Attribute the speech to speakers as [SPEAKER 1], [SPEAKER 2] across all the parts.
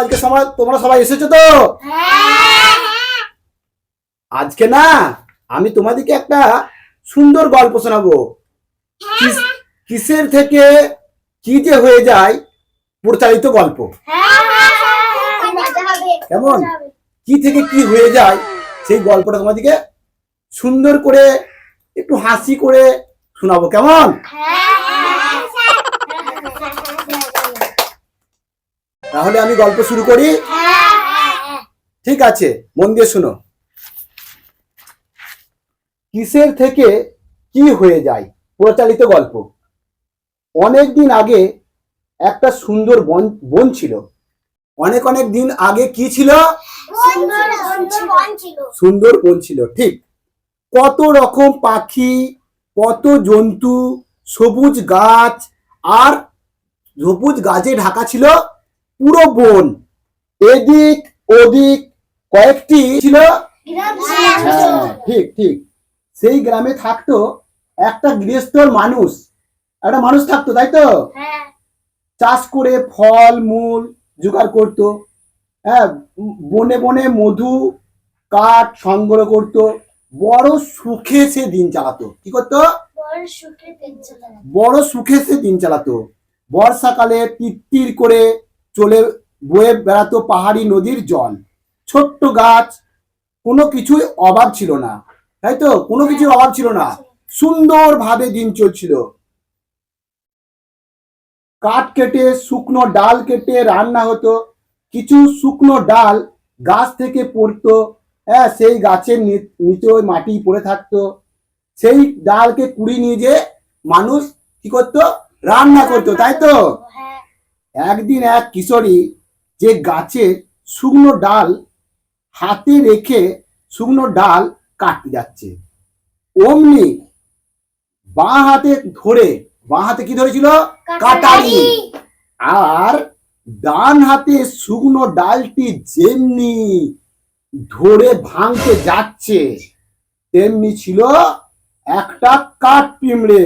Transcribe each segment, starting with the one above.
[SPEAKER 1] আজকে সময় তোমরা সবাই এসেছ তো? আজকে না, আমি তোমাদেরকে একটা সুন্দর গল্প শোনাবো। কিসের থেকে কি যে হয়ে যায় প্রচারিত গল্প। কেমন? কি থেকে কি হয়ে যায় সেই গল্পটা তোমাদেরকে সুন্দর করে, একটু হাসি করে শোনাবো। কেমন? তাহলে আমি গল্প শুরু করি? ঠিক আছে, মন দিয়ে শোনো। কিসের থেকে কি হয়ে যায়? প্রচালিত গল্প। অনেক দিন আগে একটা সুন্দর বন বন ছিল। অনেক অনেক দিন আগে কি ছিল? সুন্দর বন ছিল, ঠিক। কত রকম পাখি, কত জন্তু, সবুজ গাছ, আর সবুজ গাছে ঢাকা ছিল পুরো বন। এদিক ওদিক কয়েকটি ছিল। হ্যাঁ ঠিক ঠিক। সেই গ্রামে থাকতো একটা গৃহস্থর মানুষ। একটা মানুষ থাকতো তাই তো? চাষ করে ফল মূল জোগাড় করতো। হ্যাঁ বনে বনে মধু কাঠ সংগ্রহ করতো। বড় সুখে সে দিন চালাতো। কি করতো? বড় সুখে সে দিন চালাতো। বর্ষাকালে তিত্তির করে চলে বয়ে বেড়াতো পাহাড়ি নদীর জল। ছোট্ট গাছ কোনো কিছুই অভাব ছিল না। তাই তো? কোনো কিছুর অভাব ছিল না। সুন্দরভাবে দিন চলছিল। কাঠ কেটে শুকনো ডাল কেটে রান্না হতো। কিছু শুকনো ডাল গাছ থেকে পড়তো। হ্যাঁ সেই গাছের নিচে ওই মাটি পড়ে থাকতো। সেই ডালকে কুড়ি নিয়ে যে মানুষ কি করতো? রান্না করতো তাই তো? একদিন এক কিশোরী যে গাছের শুকনো ডাল হাতে রেখে শুকনো ডাল কাটতে যাচ্ছে। অমনি বাঁ হাতে ধরে বাঁ হাতে কি ধরেছিল? কাটারি আর ডান হাতে শুকনো ডালটি যেমনি ধরে ভাঙতে যাচ্ছে তেমনি ছিল একটা কাঠ পিমড়ে।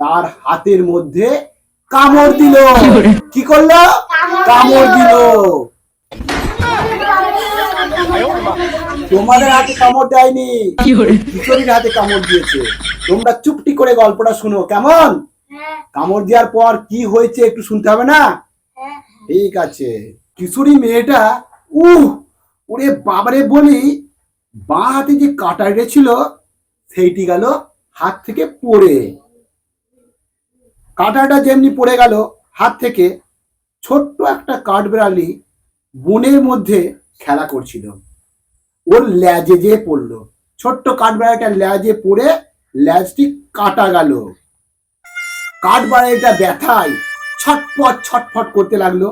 [SPEAKER 1] তার হাতের মধ্যে কামড় দিল। কি করল? কামড় দিল। তোমাদের হাতে কামড় দেয়নি। কিশোরীর হাতে কামড় দিয়েছে। তোমরা চুপটি করে গল্পটা শুনো কেমন? কামড় দেওয়ার পর কি হয়েছে একটু শুনতে হবে না? ঠিক আছে। কিশোরী মেয়েটা উহ ওরে বাবারে বলি বাঁ হাতে যে কাটারিটা ছিল সেইটি গেল হাত থেকে পড়ে। কাটাটা যেমনি পড়ে গেল হাত থেকে ছোট্ট একটা কাঠবেড়ালি বনের মধ্যে খেলা করছিল। ওর ল্যাজে যে পড়ল। ছোট্ট কাঠবেড়ালিটা ল্যাজে পড়ে ল্যাজটি কাটা গেল। কাঠবেড়ালিটা ব্যথায় ছটফট ছটফট করতে লাগল।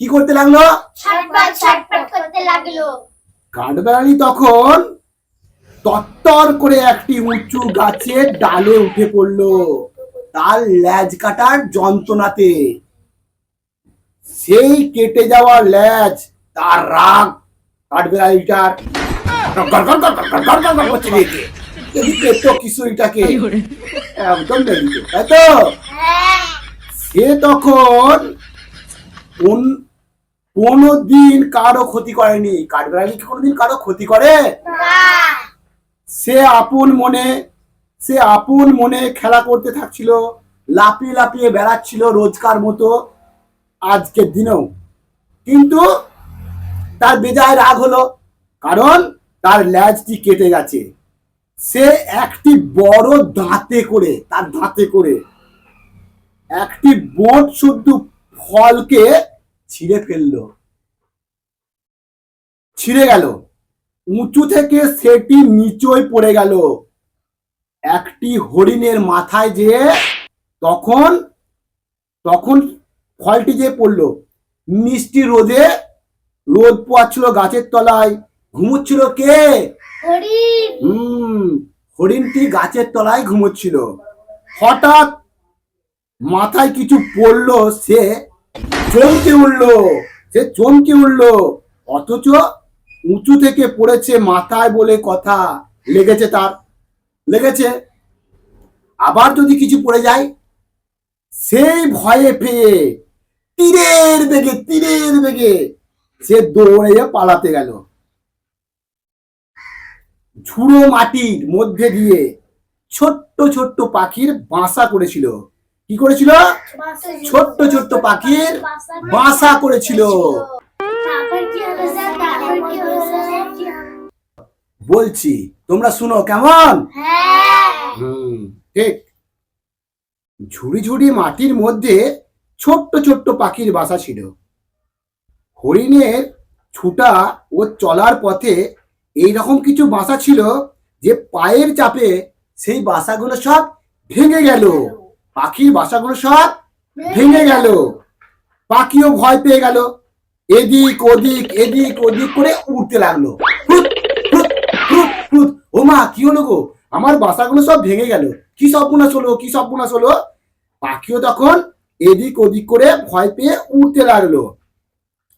[SPEAKER 1] কি করতে লাগল? কাঠবেড়ালি তখন তত্তর করে একটি উঁচু গাছের ডালে উঠে পড়ল। তার ল্যাজ কাটার যন্ত্রণাতে। সেই কেটে যাওয়া ল্যাজ তার রাগ একদম তাই তো? সে তখন কোন কোনোদিন কারও ক্ষতি করেনি। কাঠবেড়ালি কি কোনোদিন কারও ক্ষতি করে? সে আপন মনে সে আপন মনে খেলা করতে থাকছিল লাপিয়ে লাপিয়ে বেড়াচ্ছিল রোজকার মতো আজকের দিনেও। কিন্তু তার বেজায় রাগ হলো, কারণ তার ল্যাজটি কেটে গেছে। সে একটি বড় দাঁতে করে, তার দাঁতে করে একটি বোট শুদ্ধ ফলকে ছিঁড়ে ফেলল। ছিঁড়ে গেল। উঁচু থেকে সেটি নিচই পড়ে গেল। একটি হরিণের মাথায় যে তখন তখন ফলটি যে পড়ল মিষ্টি রোদে রোদ পোয়াচ্ছিল গাছের তলায় ঘুমোচ্ছিল কে? হুম হরিণটি গাছের তলায় ঘুমোচ্ছিল। হঠাৎ মাথায় কিছু পড়ল সে চমকে উঠল সে চমকে উঠল অথচ উঁচু থেকে পড়েছে মাথায় বলে কথা লেগেছে তার। লেগেছে। আবার যদি কিছু পড়ে যায় সেই ভয়ে পেয়ে তীরের বেগে তীরের বেগে সে দৌড়ে পালাতে গেল। ঝুড়ো মাটির মধ্যে দিয়ে ছোট্ট ছোট্ট পাখির বাসা করেছিল। কি করেছিল? ছোট্ট ছোট্ট পাখির বাসা করেছিল। বলছি তোমরা শুনো কেমন?
[SPEAKER 2] হ্যাঁ।
[SPEAKER 1] হুম ঠিক। ঝুড়ি ঝুড়ি মাটির মধ্যে ছোট্ট ছোট্ট পাখির বাসা ছিল। হরিণের ছুটা ও চলার পথে এই রকম কিছু বাসা ছিল যে পায়ের চাপে সেই বাসাগুলো সব ভেঙে গেল। পাখির বাসাগুলো সব ভেঙে গেল। পাখিও ভয় পেয়ে গেল। এদিক ওদিক এদিক ওদিক করে উড়তে লাগল। ও মা, কি হলো গো? আমার বাসাগুলো সব ভেঙে গেল। কি সর্বনাশ হলো কি সর্বনাশ হলো পাখিও তখন এদিক ওদিক করে ভয় পেয়ে উড়তে লাগল।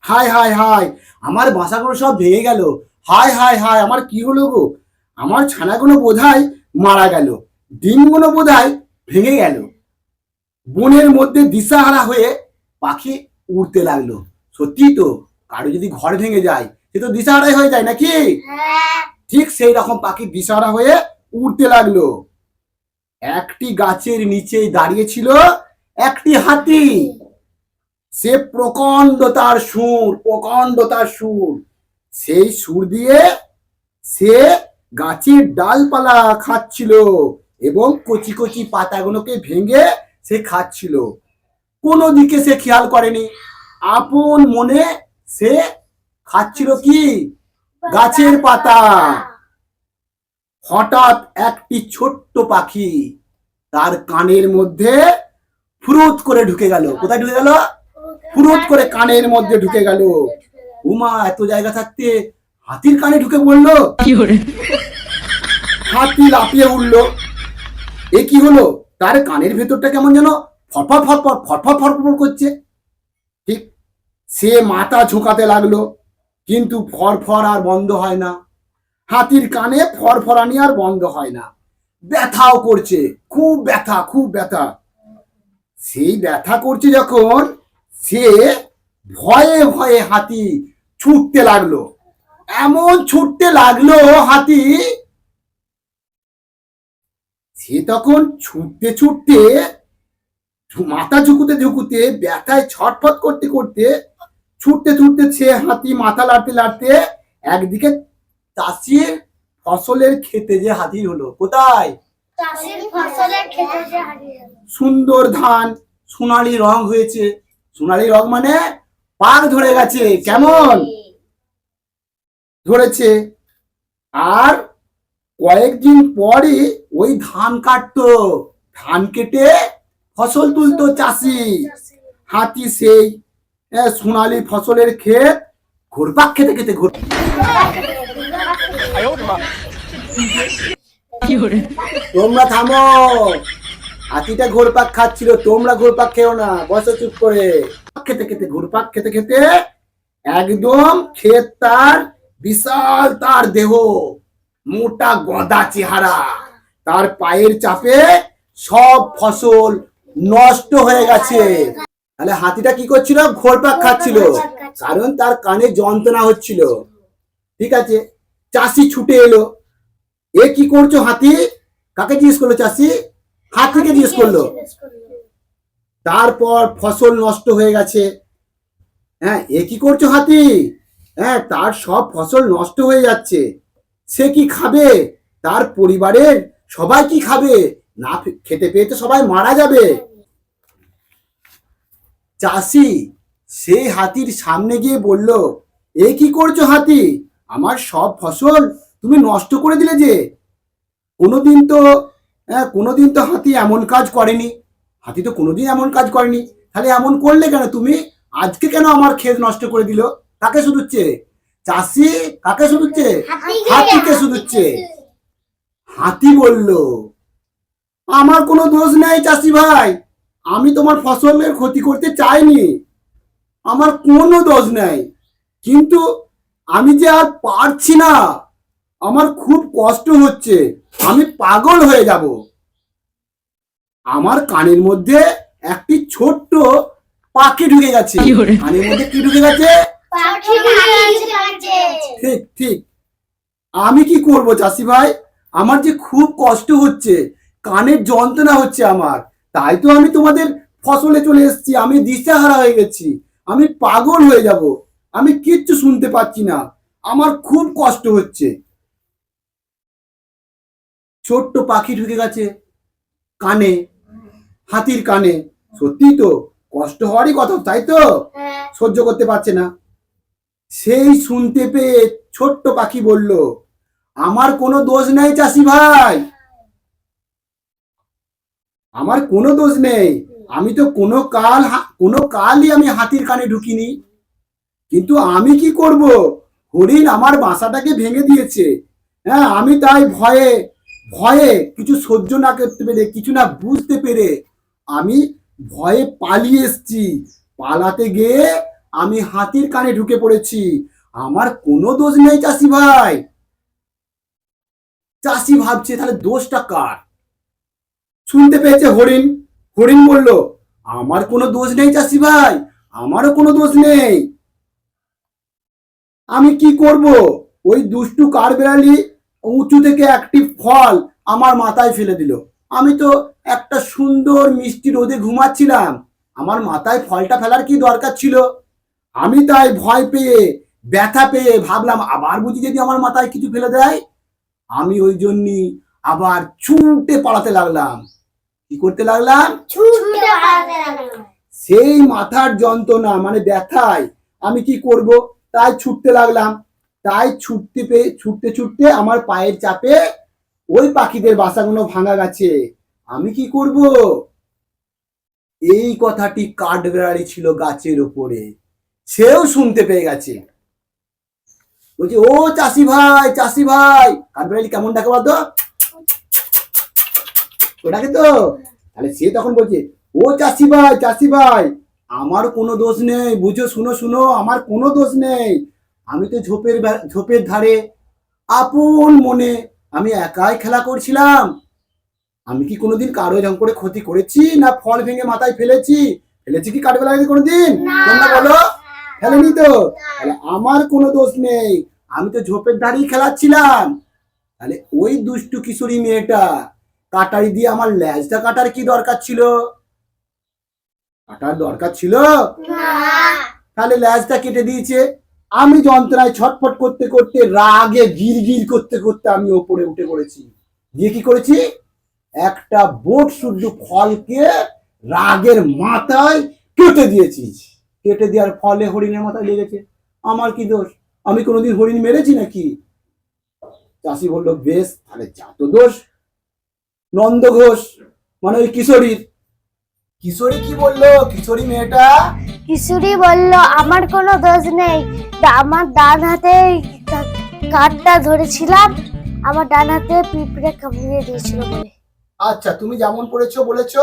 [SPEAKER 1] হাই হাই হাই আমার বাসাগুলো সব ভেঙে গেল। হাই হাই হাই আমার কি হলো গো? আমার ছানাগুলো বোধহয় মারা গেল। ডিমগুলো বোধহয় ভেঙে গেল। বনের মধ্যে দিশাহারা হয়ে পাখি উড়তে লাগল। সত্যি তো, কারও যদি ঘর ভেঙে যায়, সে তো দিশাহারাই হয়ে যায় নাকি?
[SPEAKER 2] হ্যাঁ।
[SPEAKER 1] ঠিক সেই রকম পাখি দিশাহারা হয়ে উড়তে লাগল। একটি গাছের নিচেই দাঁড়িয়ে ছিল একটি হাতি। সে প্রকাণ্ড তার সুর, প্রকাণ্ড তার সুর। সেই সুর দিয়ে সে গাছের ডালপালা খাচ্ছিল এবং কচি কচি পাতাগুলোকে ভেঙে সে খাচ্ছিল। কোনো দিকে সে খেয়াল করেনি। আপন মনে সে খাচ্ছিল কি? গাছের পাতা। হঠাৎ একটি ছোট্ট পাখি তার কানের মধ্যে ফুরুত করে ঢুকে গেল। কোথায় ঢুকে গেল? ফুরুত করে কানের মধ্যে ঢুকে গেল। উমা এত জায়গা থাকতে হাতির কানে ঢুকে পড়ল। হাতি লাফিয়ে উঠল। এ কি হলো? তার কানের ভেতরটা কেমন যেন ফটফট ফটফট ফটফট ফটফট করছে। ঠিক সে মাথা ঝোঁকাতে লাগল। কিন্তু ফরফর আর বন্ধ হয় না। হাতির কানে ফরফরানি আর বন্ধ হয় না। ব্যথাও করছে, খুব ব্যথা খুব ব্যথা। সেই ব্যথা করছে যখন সে ভয়ে ভয়ে হাতি ছুটতে লাগল। এমন ছুটতে লাগল হাতি, সে তখন ছুটতে ছুটতে মাথা ঝুঁকুতে ঝুঁকুতে ব্যথায় ছটফট করতে করতে ছুটতে ছুটতে সে হাতি মাথা লাড়তে লাড়তে একদিকে চাষির ফসলের খেতে যে হাজির হলো। কোথায়? সুন্দর ধান সোনালি রং হয়েছে। সোনালি রং মানে পাক ধরে গেছে। কেমন? ধরেছে। আর কয়েকদিন পরে ওই ধান কাটতো। ধান কেটে ফসল তুলতো চাষি। হাতি সেই সোনালি ফসলের ক্ষেত ঘুরপাক খেতে খেতে ঘুর তোমরা থামো। হাতিটা ঘুরপাক খাচ্ছিল তোমরা ঘুরপাক খেও না বসো চুপ করে। খেতে খেতে ঘুরপাক খেতে খেতে একদম ক্ষেত তার বিশাল তার দেহ মোটা গদা চেহারা। তার পায়ের চাপে সব ফসল নষ্ট হয়ে গেছে। তাহলে হাতিটা কি করছিল? ঘোরপাক খাচ্ছিল। কারণ তার কানে যন্ত্রণা হচ্ছিল। ঠিক আছে? চাষি ছুটে এলো। এ কি করছ হাতি? কাকে জিজ্ঞেস করল চাষি? হাতিকে জিজ্ঞেস করল। তারপর ফসল নষ্ট হয়ে গেছে। হ্যাঁ এ কি করছ হাতি? হ্যাঁ তার সব ফসল নষ্ট হয়ে যাচ্ছে। সে কি খাবে? তার পরিবারের সবাই কি খাবে? না খেতে পেয়ে তো সবাই মারা যাবে। চাষি সেই হাতির সামনে গিয়ে বলল এ কি করছ হাতি? আমার সব ফসল তুমি নষ্ট করে দিলে যে। কোনোদিন তো হ্যাঁ কোনোদিন তো হাতি এমন কাজ করেনি। হাতি তো কোনোদিন এমন কাজ করেনি। তাহলে এমন করলে কেন? তুমি আজকে কেন আমার ক্ষেত নষ্ট করে দিল? কাকে শুধুচ্ছে? চাষি কাকে শুধুচ্ছে? হাতিকে শুধুচ্ছে। হাতি বলল আমার কোনো দোষ নেই চাষি ভাই। আমি তোমার ফসলের ক্ষতি করতে চাইনি। আমার কোনো দোষ নেই। কিন্তু আমি যে আর পারছি না আমার খুব কষ্ট হচ্ছে। আমি পাগল হয়ে যাব। আমার কানের মধ্যে একটি ছোট্ট পাখি ঢুকে গেছে। কানের মধ্যে কি ঢুকে গেছে?
[SPEAKER 2] পাখি গাছে গাছে।
[SPEAKER 1] ঠিক ঠিক। আমি কি করব চাষি ভাই? আমার যে খুব কষ্ট হচ্ছে কানের যন্ত্রণা হচ্ছে আমার। তাই তো আমি তোমাদের ফসলে চলে এসেছি আমি দিশাহারা হয়ে গেছি আমি পাগল হয়ে যাব আমি কিচ্ছু শুনতে পাচ্ছি না আমার খুব কষ্ট হচ্ছে। ছোট্ট পাখি ঢুকে গেছে কানে হাতির কানে সত্যি তো কষ্ট হওয়ারই কথা তাই তো?
[SPEAKER 2] হ্যাঁ।
[SPEAKER 1] সহ্য করতে পারছে না। সেই শুনতে পেয়ে ছোট্ট পাখি বলল আমার কোনো দোষ নেই চাষি ভাই। আমার কোনো দোষ নেই। আমি তো কোনো কাল কোনো কালই আমি হাতির কানে ঢুকিনি। কিন্তু আমি কি করব? হরিণ আমার বাসাটাকে ভেঙে দিয়েছে। হ্যাঁ আমি তাই ভয়ে ভয়ে কিছু সহ্য না করতে পেরে কিছু না বুঝতে পেরে আমি ভয়ে পালিয়ে এসছি। পালাতে গিয়ে আমি হাতির কানে ঢুকে পড়েছি। আমার কোনো দোষ নেই চাষি ভাই। চাষি ভাবছে তাহলে দোষটা কার? শুনতে পেয়েছে হরিণ। হরিণ বলল, আমার কোনো দোষ নেই চাষি ভাই, আমারও কোনো দোষ নেই। আমি কি করব? ওই দুষ্টু কার কাঠবেড়ালি উঁচু থেকে একটি ফল আমার মাথায় ফেলে দিল। আমি তো একটা সুন্দর মিষ্টি রোদে ঘুমাচ্ছিলাম। আমার মাথায় ফলটা ফেলার কি দরকার ছিল? আমি তাই ভয় পেয়ে, ব্যথা পেয়ে ভাবলাম, আবার বুঝি যদি আমার মাথায় কিছু ফেলে দেয়? আমি ওই জন্যই আবার ছুটে পালাতে লাগলাম। কি করতে লাগলাম? সেই মাথার যন্ত্রণা মানে ব্যথায় আমি কি করব? তাই ছুটতে লাগলাম। তাই ছুটতে পেয়ে ছুটতে ছুটতে আমার পায়ের চাপে ওই পাখিদের বাসাগুলো ভাঙা গেছে। আমি কি করব? এই কথাটি কাঠবেড়ালি ছিল গাছের উপরে। সেও শুনতে পেয়ে গেছে। বলছে ও চাষি ভাই চাষি ভাই। কাঠবেড়ালি কেমন ডাকে বলতো? ওটাকে তো? তাহলে সে তখন বলছে ও চাষি ভাই চাষি ভাই আমার কোনো দোষ নেই বুঝো শুনো শুনো আমার কোনো দোষ নেই। আমি তো ঝোপের ঝোপের ধারে আপন মনে আমি একাই খেলা করছিলাম। আমি কি কোনোদিন কারও এরকম করে ক্ষতি করেছি না ফল ভেঙে মাথায় ফেলেছি? ফেলেছি কি কাঠবেলা আগে কোনোদিন। তোমরা বলো। ফেলেনি তো? তাহলে আমার কোনো দোষ নেই। আমি তো ঝোপের ধারেই খেলাচ্ছিলাম। তাহলে ওই দুষ্টু কিশোরী মেয়েটা কাটারি দিয়ে আমার ল্যাজটা কাটার কি দরকার ছিল? কাটার দরকার ছিল? তাহলে ল্যাজটা কেটে দিয়েছে। আমি যন্ত্রণায় ছটফট করতে করতে রাগে গির গির করতে করতে আমি ওপরে উঠে পড়েছি। দিয়ে কি করেছি? একটা বোট শুদ্ধ ফলকে রাগের মাথায় কেটে দিয়েছি। কেটে দেওয়ার ফলে হরিণের মাথায় লেগেছে। আমার কি দোষ? আমি কোনোদিন হরিণ মেরেছি নাকি? চাষি বলল বেশ তাহলে যা তো দোষ। নন্দ ঘোষ মানে ওই কিশোরীর। কিশোরী কি বলল? কিশোরী মেয়েটা?
[SPEAKER 2] কিশোরী বলল আমার কোনো দোষ নেই। তা আমার ডান হাতে কাঠটা ধরেছিলাম। আমার ডান হাতে পিঁপড়ে কামড়িয়ে দিয়েছিল বলে।
[SPEAKER 1] আচ্ছা তুমি যেমন পড়েছো বলেছ।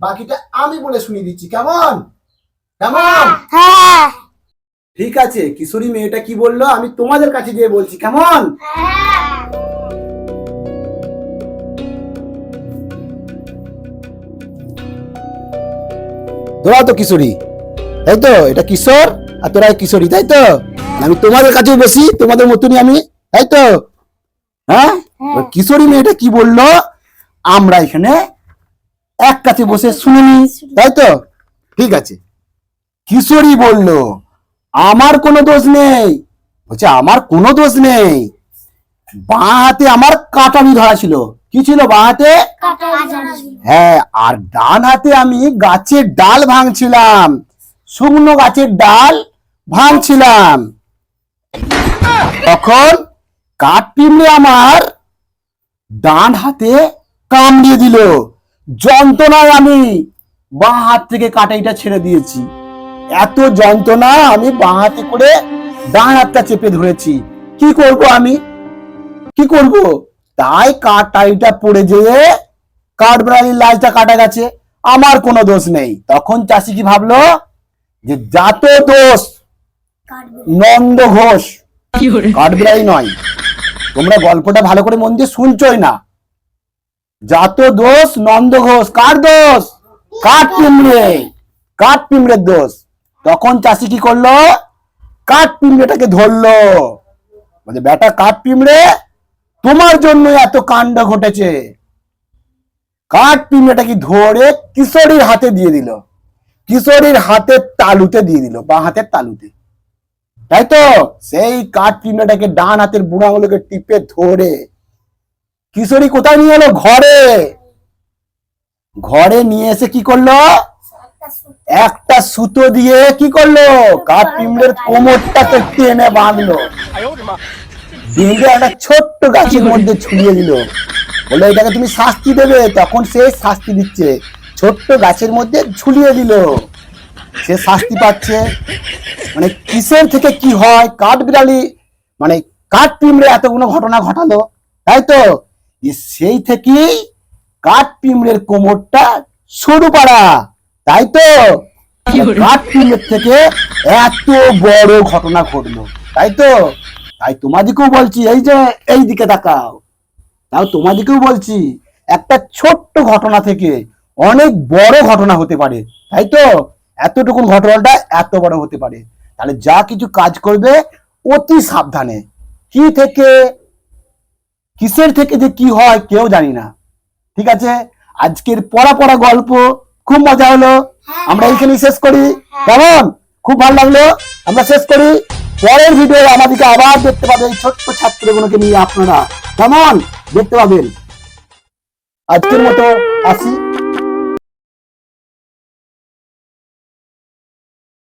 [SPEAKER 1] বাকিটা আমি বলে শুনিয়ে দিচ্ছি। কেমন? কেমন?
[SPEAKER 2] হ্যাঁ।
[SPEAKER 1] ঠিক আছে কিশোরী মেয়েটা কি বলল? আমি তোমাদের কাছে গিয়ে বলছি। কেমন? তোরা তো কিশোরী। তাই তো? এটা কিশোর আর তোরা কিশোরী তাই তো? আমি তোমাদের কাছে বসি তোমাদের মতনই আমি তাই তো? হ্যাঁ? এবার কিশোরী মেয়েটা কি বলল? আমরা এখানে এক কাছে বসে শুনিনি তাই তো? ঠিক আছে। কিশোরী বলল আমার কোনো দোষ নেই। বলছে আমার কোনো দোষ নেই। বাঁ হাতে আমার কাটারি ধরা ছিল। কি ছিল বাঁ হাতে? হ্যাঁ আর ডান হাতে আমি গাছের ডাল ভাঙছিলাম। শুকনো গাছের ডাল ভাঙছিলাম। তখন কাঠ পিমড়ে আমার ডান হাতে কামড়িয়ে দিল। যন্ত্রণায় আমি বাঁ হাত থেকে কাটাইটা ছেড়ে দিয়েছি। এত যন্ত্রণা আমি বাঁ হাতে করে ডান হাতটা চেপে ধরেছি। কি করব আমি? কি করব? তাই কাটাইটা পড়ে যেয়ে কাঠবেড়ালির লাজটা কাটা গেছে আমার কোনো দোষ নেই। তখন চাষি কি ভাবলো? যে যাত দোষ নন্দ ঘোষ। কাঠবেড়ালি নয়। তোমরা গল্পটা ভালো করে মন দিয়ে শুনছই না। যাত দোষ নন্দ ঘোষ। কার দোষ? কাঠ পিমড়ে কাঠ পিমড়ের দোষ? তখন চাষি কি করল? কাঠ পিমড়েটাকে ধরলো। বলে বেটা কাঠ পিঁমড়ে তোমার জন্য এত কাণ্ড ঘটেছে। কাঠ পিঁমড়েটাকে ধরে কিশোরীর হাতে দিয়ে দিল। কিশোরীর হাতের তালুতে দিয়ে দিল, বা হাতের তালুতে। তাই তো? সেই কাঠ পিঁমড়েটাকে ডান হাতের বুড়া আঙুলকে টিপে ধরে কিশোরী কোথায় নিয়ে এলো? ঘরে। ঘরে নিয়ে এসে কি করল? একটা সুতো দিয়ে কি করল? কাঠ পিঁমড়ের কোমরটাকে টেনে বাঁধলো। বেঁধে একটা ছোট্ট গাছের মধ্যে ছুড়িয়ে দিল। বলে এটাকে তুমি শাস্তি দেবে। তখন সে শাস্তি দিচ্ছে। ছোট্ট গাছের মধ্যে ঝুলিয়ে দিল। সে শাস্তি পাচ্ছে। মানে কিসের থেকে কি হয়? কাঠ বিড়ালি মানে কাঠ পিঁমড়ে এতগুলো ঘটনা ঘটালো তাই তো? সেই থেকেই কাঠ পিঁমড়ের কোমরটা সরু পাড়া তাই তো? কাঠ পিমড়ের থেকে এত বড় ঘটনা ঘটলো তাই তো? তাই তোমাদিকেও বলছি এই যে এই দিকে তাকাও তাও তোমাদিকেও বলছি একটা ছোট্ট ঘটনা থেকে অনেক বড় ঘটনা হতে পারে তাই তো? এতটুকু ঘটনাটা এত বড় হতে পারে। তাহলে যা কিছু কাজ করবে অতি সাবধানে। কি থেকে কিসের থেকে যে কি হয় কেউ জানি না। ঠিক আছে? আজকের পড়া পড়া গল্প খুব মজা হলো। আমরা এইখানেই শেষ করি। কেমন? খুব ভালো লাগল। আমরা শেষ করি। পরের ভিডিও আমাদেরকে আবার দেখতে পাবেন ছোট্ট ছাত্রগুলোকে নিয়ে আপনারা। কেমন? দেখতে পাবেন। আজকের মতো আসি।